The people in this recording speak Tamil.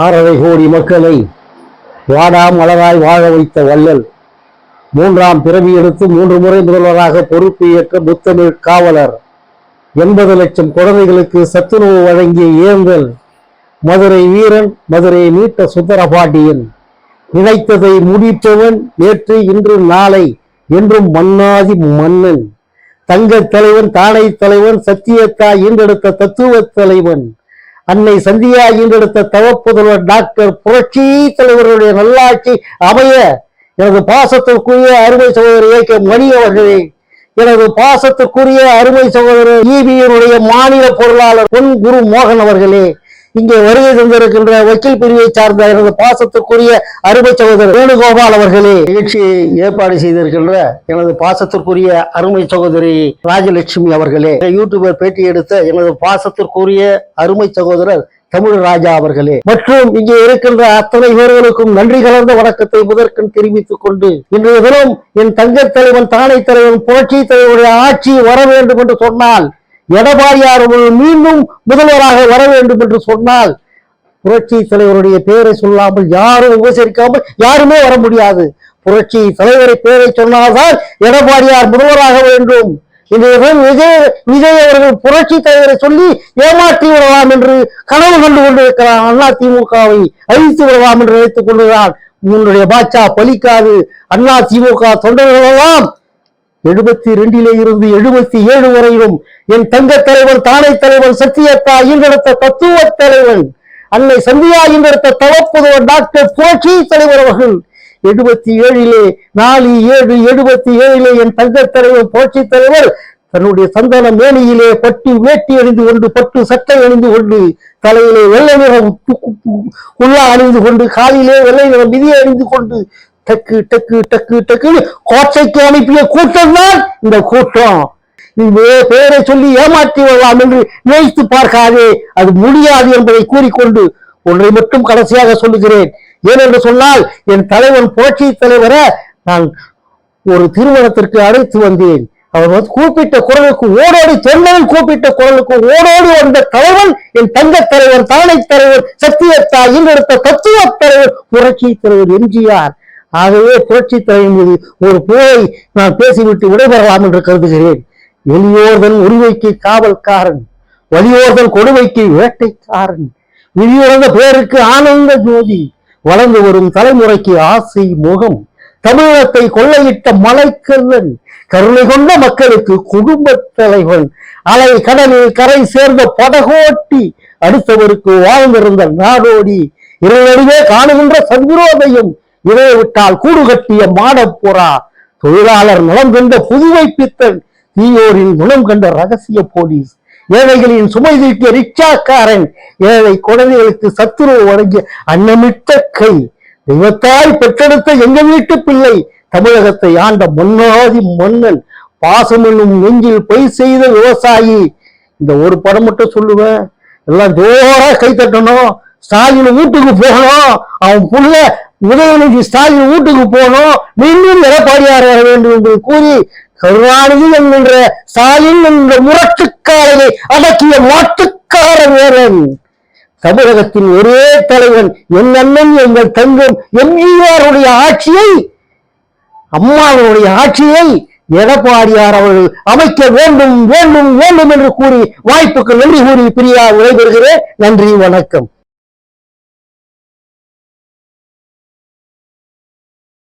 ஆறரை கோடி மக்களை வாடா மலராய் வாழ வைத்த வள்ளல். மூன்றாம் பிறவி எடுத்து மூன்று முறை முதல்வராக பொறுப்பு ஏற்ற முத்தமிழ் காவலர். எண்பது லட்சம் குழந்தைகளுக்கு சத்துணவு வழங்கிய ஏந்தல் மதுரை வீரன் மதுரை மீட்ட சுந்தரபாண்டியன். நினைத்ததை முடிப்பவன் நேற்று இன்று நாளை என்றும் மன்னாதி மன்னன். தங்க தலைவன் தானை தலைவன் சத்தியத்தா ஈண்டெடுத்த தத்துவ தலைவன். அன்னை சந்தியா ஈண்டெடுத்த தவப்புதல்வர் டாக்டர் புரட்சி தலைவர்களுடைய நல்லாட்சி அமைய எனது பாசத்திற்குரிய அருமை சகோதரர் ஏ கே மணி அவர்களே எனது பாசத்திற்குரிய அருமை சகோதரர் ஈபியினுடைய மாநில பொருளாளர் பொன் குரு மோகன் அவர்களே இங்கே வருகை தந்திருக்கின்ற வக்கீல் பிரிவை சார்ந்த எனது பாசத்திற்குரிய அருமை சகோதரர் வேணுகோபால் அவர்களே. நிகழ்ச்சியை ஏற்பாடு செய்திருக்கின்ற எனது பாசத்திற்குரிய அருமை சகோதரி ராஜலட்சுமி அவர்களே. யூடியூபர் பேட்டி எடுத்த எனது பாசத்திற்குரிய அருமை சகோதரர் தமிழ் ராஜா அவர்களே. மற்றும் இங்கே இருக்கின்ற அத்தனை பேர்களுக்கும் நன்றி கலந்த வணக்கத்தை முதற்கண் தெரிவித்துக் கொண்டு இன்றைய தினம் என் தங்கத் தலைவன் தானை தலைவன் புரட்சி தலைவருடைய ஆட்சி வர வேண்டும் என்று சொன்னால் எடப்பாடியார் மீண்டும் முதல்வராக வர வேண்டும் என்று சொன்னால் புரட்சி தலைவருடைய பெயரை சொல்லாமல் யாரும் உபசரிக்காமல் யாருமே வர முடியாது. புரட்சி தலைவரை பெயரை சொன்னால்தான் எடப்பாடியார் முதல்வராக வேண்டும். இன்றைய விஜய் விஜய் அவர்கள் புரட்சி தலைவரை சொல்லி ஏமாற்றி விடலாம் என்று கனவு கண்டு கொண்டிருக்கிறான் அண்ணா திமுகவை அழித்து விடலாம் என்று நினைத்துக் கொண்டிருக்கிறார் உன்னுடைய பாட்சா பலிக்காது. அண்ணா திமுக தொண்டர்களெல்லாம் எழுபத்தி ரெண்டிலே இருந்து எழுபத்தி ஏழு வரையிலும் என் தங்க தலைவன் தானை தலைவன் சத்தியத்தா ஈன்றெடுத்த தத்துவ தலைவன் அன்னை சந்தியா ஈன்றெடுத்த தவப்புதவர் டாக்டர் புரட்சி தலைவர் அவர்கள். எழுபத்தி ஏழிலே நாலு ஏழு எழுபத்தி ஏழிலே என் தங்க தலைவர் புரட்சி தலைவர் தன்னுடைய சந்தன மேனியிலே பட்டு வேட்டி அணிந்து கொண்டு பட்டு சட்டை அணிந்து கொண்டு தலையிலே வெள்ளை நிறம் உள்ளா அணிந்து கொண்டு காலிலே வெள்ளை நிறம் மிதி அணிந்து கொண்டு டக்கு டக்கு டக்கு டக்குன்னு கோச்சைக்கு அனுப்பிய கூட்டம் தான் இந்த கூட்டம். நீ வே- பெயரை சொல்லி ஏமாற்றி விடலாம் என்று நினைத்து பார்க்காதே. அது முடியாது என்பதை கூறிக்கொண்டு ஒன்றை மட்டும் கடைசியாக சொல்லுகிறேன். ஏனென்று சொன்னால் என் தலைவன் புரட்சி தலைவரை நான் ஒரு திருமணத்திற்கு அழைத்து வந்தேன். அவர் வந்து கூப்பிட்ட குரலுக்கு ஓடோடி சென்னையில் கூப்பிட்ட குரலுக்கு ஓடோடி வந்த தலைவன் என் தங்க தலைவர் தானை தலைவர் சத்தியத்தா எடுத்த தத்துவ தலைவர் புரட்சி தலைவர் எம்ஜிஆர். ஆகவே புரட்சி தலைவர் மீது ஒரு போரை நான் பேசிவிட்டு விடைபெறலாம் என்று கருதுகிறேன். எளியோர்தன் உரிமைக்கு காவல்காரன் வலியோர்தன் கொடுமைக்கு வேட்டைக்காரன். விதியுறந்த பேருக்கு ஆனந்த ஜோதி வளர்ந்து வரும் தலைமுறைக்கு ஆசை முகம். தமிழகத்தை கொள்ளையிட்ட மலைக்கல்லன் கருணை கொண்ட மக்களுக்கு குடும்ப தலைவன். அலை கடலில் கரை சேர்ந்த படகோட்டி அடுத்தவருக்கு வாழ்ந்திருந்த நாடோடி. இருளடிவே காணுகின்ற சந்திரோதயம் இதை விட்டால் கூடு கட்டிய மாடப்புறா தொழிலாளர் நலம் கண்ட புதுவை பித்தன் தீயோரின் குணம் கண்ட ரகசிய போலீஸ். ஏழைகளின் சுமை தீட்டிய ரிக்ஷாக்காரன் ஏழை குழந்தைகளுக்கு சத்துரு வழங்கிய அன்னமிட்ட கை. தெய்வத்தாய் பெற்றெடுத்த எங்க வீட்டு பிள்ளை தமிழகத்தை ஆண்ட மன்னாதி மன்னன் பாசம் என்னும் நெஞ்சில் பொய் செய்த விவசாயி. இந்த ஒரு படம் மட்டும் சொல்லுவேன். எல்லாம் ஜோரா கை தட்டணும். ஸ்டாலின் வீட்டுக்கு போகணும். அவன் புள்ள உதயநிதி ஸ்டாலின் வீட்டுக்கு போகணும் மீண்டும் எடப்பாடியார் வர வேண்டும் என்று கூறி கருணாநிதி என்கின்ற ஸ்டாலின் என்ற முரட்டுக்காரனை அடக்கிய மாட்டுக்கார வீரன் தமிழகத்தின் ஒரே தலைவன் என் அண்ணன் எங்கள் தங்கம் எம்ஜிஆருடைய ஆட்சியை அம்மாவுடைய ஆட்சியை எடப்பாடியார் அவர்கள் அமைக்க வேண்டும் வேண்டும் வேண்டும் என்று கூறி வாய்ப்புக்கு நன்றி கூறி பிரியா விடைபெறுகிறேன். நன்றி வணக்கம்.